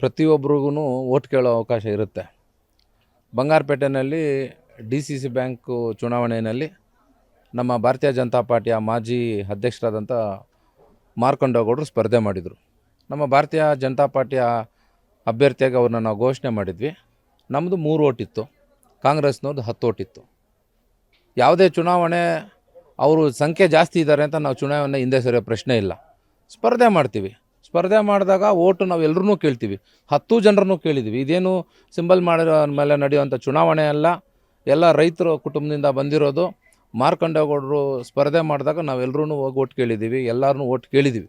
ಪ್ರತಿಯೊಬ್ಬರಿಗೂ ಓಟ್ ಕೇಳೋ ಅವಕಾಶ ಇರುತ್ತೆ. ಬಂಗಾರಪೇಟೆನಲ್ಲಿ ಡಿ ಸಿ ಸಿ ಬ್ಯಾಂಕು ಚುನಾವಣೆಯಲ್ಲಿ ನಮ್ಮ ಭಾರತೀಯ ಜನತಾ ಪಾರ್ಟಿಯ ಮಾಜಿ ಅಧ್ಯಕ್ಷರಾದಂಥ ಮಾರ್ಕೊಂಡೋಗೌಡರು ಸ್ಪರ್ಧೆ ಮಾಡಿದರು. ನಮ್ಮ ಭಾರತೀಯ ಜನತಾ ಪಾರ್ಟಿಯ ಅಭ್ಯರ್ಥಿಯಾಗಿ ಅವ್ರನ್ನ ನಾವು ಘೋಷಣೆ ಮಾಡಿದ್ವಿ. ನಮ್ಮದು ಮೂರು ಓಟಿತ್ತು ಕಾಂಗ್ರೆಸ್ನವ್ರದ್ದು ಹತ್ತು ಓಟಿತ್ತು ಯಾವುದೇ ಚುನಾವಣೆ ಅವರು ಸಂಖ್ಯೆ ಜಾಸ್ತಿ ಇದ್ದಾರೆ ಅಂತ ನಾವು ಚುನಾವಣೆ ಹಿಂದೆ ಸರಿಯೋ ಪ್ರಶ್ನೆ ಇಲ್ಲ. ಸ್ಪರ್ಧೆ ಮಾಡ್ತೀವಿ. ಸ್ಪರ್ಧೆ ಮಾಡಿದಾಗ ಓಟು ನಾವು ಎಲ್ಲರೂ ಕೇಳ್ತೀವಿ. ಹತ್ತು ಜನರನ್ನು ಕೇಳಿದ್ದೀವಿ ಇದೇನು ಸಿಂಬಲ್ ಮಾಡಿರೋ ಮೇಲೆ ನಡೆಯುವಂಥ ಚುನಾವಣೆ ಅಲ್ಲ. ಎಲ್ಲ ರೈತರು ಕುಟುಂಬದಿಂದ ಬಂದಿರೋದು. ಮಾರ್ಕಂಡೇಗೌಡರು ಸ್ಪರ್ಧೆ ಮಾಡಿದಾಗ ನಾವೆಲ್ಲರೂ ಹೋಗಿ ಓಟ್ ಕೇಳಿದ್ದೀವಿ ಎಲ್ಲರನ್ನೂ ಓಟ್ ಕೇಳಿದ್ದೀವಿ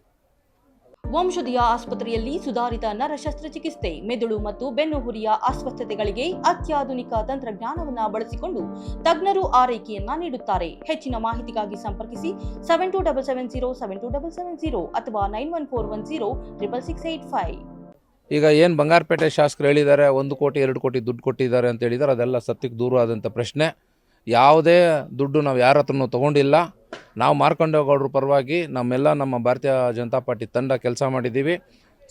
ವಂಶದಿಯ ಆಸ್ಪತ್ರೆಯಲ್ಲಿ ಸುಧಾರಿತ ನರ ಶಸ್ತ್ರಚಿಕಿತ್ಸೆ ಮೆದುಳು ಮತ್ತು ಬೆನ್ನುಹುರಿಯ ಅಸ್ವಸ್ಥತೆಗಳಿಗೆ ಅತ್ಯಾಧುನಿಕ ತಂತ್ರಜ್ಞಾನವನ್ನು ಬಳಸಿಕೊಂಡು ತಜ್ಞರು ಆರೈಕೆಯನ್ನ ನೀಡುತ್ತಾರೆ. ಹೆಚ್ಚಿನ ಮಾಹಿತಿಗಾಗಿ ಸಂಪರ್ಕಿಸಿ seven two double seven zero seven two double seven zero ಅಥವಾ nine one four one zero triple six eight five ಈಗ ಏನು ಬಂಗಾರಪೇಟೆ ಶಾಸಕರು ಹೇಳಿದ್ದಾರೆ, ಒಂದು ಕೋಟಿ, ಎರಡು ಕೋಟಿ ದುಡ್ಡು ಕೊಟ್ಟಿದ್ದಾರೆ ಅಂತ ಹೇಳಿದ್ದಾರೆ, ಅದೆಲ್ಲ ಸತ್ಯಕ್ಕೆ ದೂರವಾದಂಥ ಪ್ರಶ್ನೆ. ಯಾವುದೇ ದುಡ್ಡು ನಾವು ಯಾರ ಹತ್ರನೂ ತೊಗೊಂಡಿಲ್ಲ. ನಾವು ಮಾರ್ಕೊಂಡೇಗೌಡರ ಪರವಾಗಿ ನಮ್ಮೆಲ್ಲ ನಮ್ಮ ಭಾರತೀಯ ಜನತಾ ಪಾರ್ಟಿ ತಂಡ ಕೆಲಸ ಮಾಡಿದ್ದೀವಿ,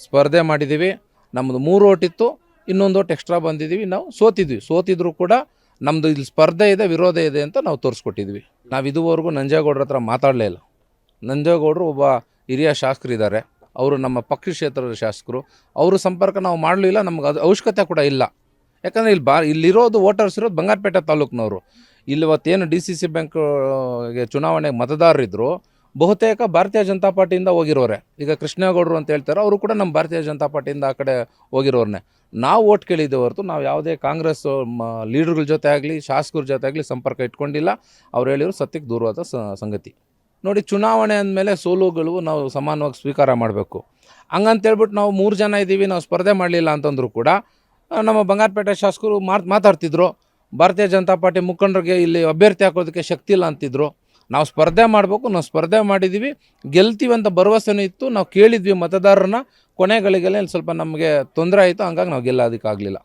ಸ್ಪರ್ಧೆ ಮಾಡಿದ್ದೀವಿ. ನಮ್ಮದು ಮೂರು ಓಟಿತ್ತು ಇನ್ನೊಂದು ಓಟ್ ಎಕ್ಸ್ಟ್ರಾ ಬಂದಿದ್ದೀವಿ. ನಾವು ಸೋತಿದ್ವಿ. ಸೋತಿದ್ರು ಕೂಡ ನಮ್ಮದು ಇಲ್ಲಿ ಸ್ಪರ್ಧೆ ಇದೆ, ವಿರೋಧ ಇದೆ ಅಂತ ನಾವು ತೋರಿಸ್ಕೊಟ್ಟಿದ್ವಿ. ನಾವು ಇದುವರೆಗೂ ನಂಜೇಗೌಡ್ರ ಹತ್ರ ಮಾತಾಡಲೇ ಇಲ್ಲ. ನಂಜೇಗೌಡರು ಒಬ್ಬ ಹಿರಿಯ ಶಾಸಕರಿದ್ದಾರೆ ಅವರು ನಮ್ಮ ಪಕ್ಷ ಕ್ಷೇತ್ರದ ಶಾಸಕರು. ಅವರು ಸಂಪರ್ಕ ನಾವು ಮಾಡಲಿಲ್ಲ, ನಮ್ಗೆ ಅದು ಅವಶ್ಯಕತೆ ಕೂಡ ಇಲ್ಲ. ಯಾಕಂದರೆ ಇಲ್ಲಿ ಬಾ, ಇಲ್ಲಿರೋದು ವೋಟರ್ಸ್ ಇರೋದು ಬಂಗಾರಪೇಟೆ ತಾಲೂಕಿನವರು. ಇವತ್ತೇನು ಡಿ ಸಿ ಸಿ ಬ್ಯಾಂಕ್ಗೆ ಚುನಾವಣೆಗೆ ಮತದಾರರಿದ್ದರು ಬಹುತೇಕ ಭಾರತೀಯ ಜನತಾ ಪಾರ್ಟಿಯಿಂದ ಹೋಗಿರೋರೆ. ಈಗ ಕೃಷ್ಣೇಗೌಡರು ಅಂತ ಹೇಳ್ತಾರೆ, ಅವರು ಕೂಡ ನಮ್ಮ ಭಾರತೀಯ ಜನತಾ ಪಾರ್ಟಿಯಿಂದ ಆ ಕಡೆ ಹೋಗಿರೋರ್ನೆ. ನಾವು ಓಟ್ ಕೇಳಿದ್ದೇವೆ ಹೊರತು ನಾವು ಯಾವುದೇ ಕಾಂಗ್ರೆಸ್ ಲೀಡರ್ಗಳ ಜೊತೆ ಆಗಲಿ, ಶಾಸಕರ ಜೊತೆ ಆಗಲಿ ಸಂಪರ್ಕ ಇಟ್ಕೊಂಡಿಲ್ಲ. ಅವ್ರು ಹೇಳಿರೋ ಸತ್ಯಕ್ಕೆ ದೂರವಾದ ಸಂಗತಿ. ನೋಡಿ, ಚುನಾವಣೆ ಅಂದಮೇಲೆ ಸೋಲುಗಳು ನಾವು ಸಮಾನವಾಗಿ ಸ್ವೀಕಾರ ಮಾಡಬೇಕು. ಹಂಗಂತೇಳ್ಬಿಟ್ಟು ನಾವು ಮೂರು ಜನ ಇದ್ದೀವಿ, ನಾವು ಸ್ಪರ್ಧೆ ಮಾಡಲಿಲ್ಲ ಅಂತಂದರೂ ಕೂಡ ನಮ್ಮ ಬಂಗಾರಪೇಟೆ ಶಾಸಕರು ಮಾತ್ ಮಾತಾಡ್ತಿದ್ರು. ಭಾರತೀಯ ಜನತಾ ಪಾರ್ಟಿ ಮುಖಂಡರಿಗೆ ಇಲ್ಲಿ ಅಭ್ಯರ್ಥಿ ಹಾಕೋದಕ್ಕೆ ಶಕ್ತಿ ಇಲ್ಲ ಅಂತಿದ್ರು. ನಾವು ಸ್ಪರ್ಧೆ ಮಾಡಬೇಕು ನಾವು ಸ್ಪರ್ಧೆ ಮಾಡಿದ್ದೀವಿ ಗೆಲ್ತೀವಿ ಅಂತ ಭರವಸೆನೂ ಇತ್ತು. ನಾವು ಕೇಳಿದ್ವಿ ಮತದಾರರನ್ನ. ಕೊನೆಗಳಿಗೆಲ್ಲ ಸ್ವಲ್ಪ ನಮಗೆ ತೊಂದರೆ ಆಯಿತು. ಹಂಗಾಗಿ ನಾವು ಗೆಲ್ಲೋದಕ್ಕಾಗಲಿಲ್ಲ.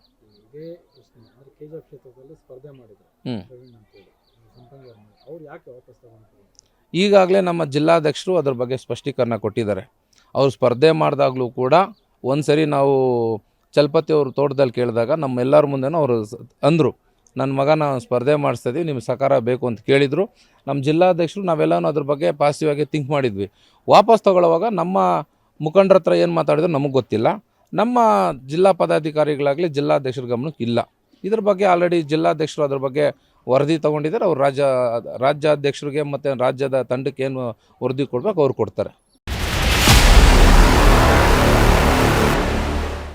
ಈಗಾಗಲೇ ನಮ್ಮ ಜಿಲ್ಲಾಧ್ಯಕ್ಷರು ಅದ್ರ ಬಗ್ಗೆ ಸ್ಪಷ್ಟೀಕರಣ ಕೊಟ್ಟಿದ್ದಾರೆ. ಅವರು ಸ್ಪರ್ಧೆ ಮಾಡಿದಾಗಲೂ ಕೂಡ ಒಂದು ಸರಿ ನಾವು ಚಲಪತಿ ಅವರು ತೋಟದಲ್ಲಿ ಕೇಳಿದಾಗ ನಮ್ಮೆಲ್ಲರ ಮುಂದೆನೂ ಅವರು ಅಂದರು ನನ್ನ ಮಗನ ಸ್ಪರ್ಧೆ ಮಾಡಿಸ್ತಾ ಇದ್ದೀವಿ ನಿಮ್ಗೆ ಸಹಕಾರ ಬೇಕು ಅಂತ ಕೇಳಿದರು. ನಮ್ಮ ಜಿಲ್ಲಾಧ್ಯಕ್ಷರು ನಾವೆಲ್ಲನೂ ಅದ್ರ ಬಗ್ಗೆ ಪಾಸಿಟಿವ್ ಆಗಿ ಥಿಂಕ್ ಮಾಡಿದ್ವಿ. ವಾಪಸ್ ತೊಗೊಳ್ಳುವಾಗ ನಮ್ಮ ಮುಖಂಡರ ಹತ್ರ ಏನು ಮಾತಾಡಿದ್ರು ನಮಗೆ ಗೊತ್ತಿಲ್ಲ. ನಮ್ಮ ಜಿಲ್ಲಾ ಪದಾಧಿಕಾರಿಗಳಾಗಲಿ ಜಿಲ್ಲಾಧ್ಯಕ್ಷರ ಗಮನಕ್ಕೆ ಇಲ್ಲ. ಇದ್ರ ಬಗ್ಗೆ ಆಲ್ರೆಡಿ ಜಿಲ್ಲಾಧ್ಯಕ್ಷರು ಅದ್ರ ಬಗ್ಗೆ ವರದಿ ತೊಗೊಂಡಿದ್ದಾರೆ. ಅವ್ರು ರಾಜ್ಯ, ರಾಜ್ಯಾಧ್ಯಕ್ಷರಿಗೆ ಮತ್ತು ರಾಜ್ಯದ ತಂಡಕ್ಕೆ ಏನು ವರದಿ ಕೊಡಬೇಕು ಅವ್ರು ಕೊಡ್ತಾರೆ.